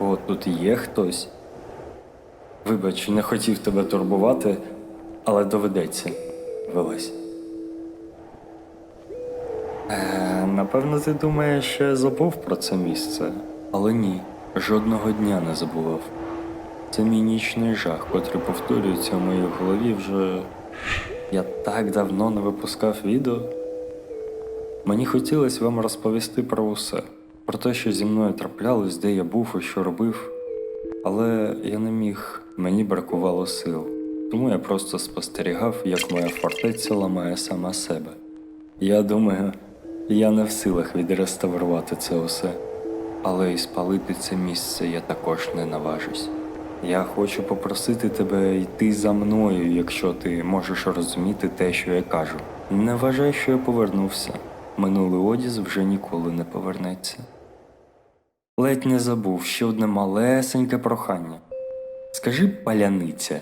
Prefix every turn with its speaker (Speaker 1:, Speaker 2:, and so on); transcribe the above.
Speaker 1: Можливо, тут є хтось. Вибач, не хотів тебе турбувати, але доведеться. Вилазь. Е, напевно, ти думаєш, що я забув про це місце. Але ні, жодного дня не забував. Це мій нічний жах, котрий повторюється в моїй голові вже. Я так давно не випускав відео. Мені хотілося вам розповісти про усе, про те, що зі мною траплялось, де я був і що робив. Але я не міг, мені бракувало сил. Тому я просто спостерігав, як моя фортеця ламає сама себе. Я думаю, я не в силах відреставрувати це усе. Але і спалити це місце я також не наважусь. Я хочу попросити тебе йти за мною, якщо ти можеш розуміти те, що я кажу. Не вважай, що я повернувся. Минулий одіз вже ніколи не повернеться. Ледь не забув ще одне малесеньке прохання. Скажи паляниця,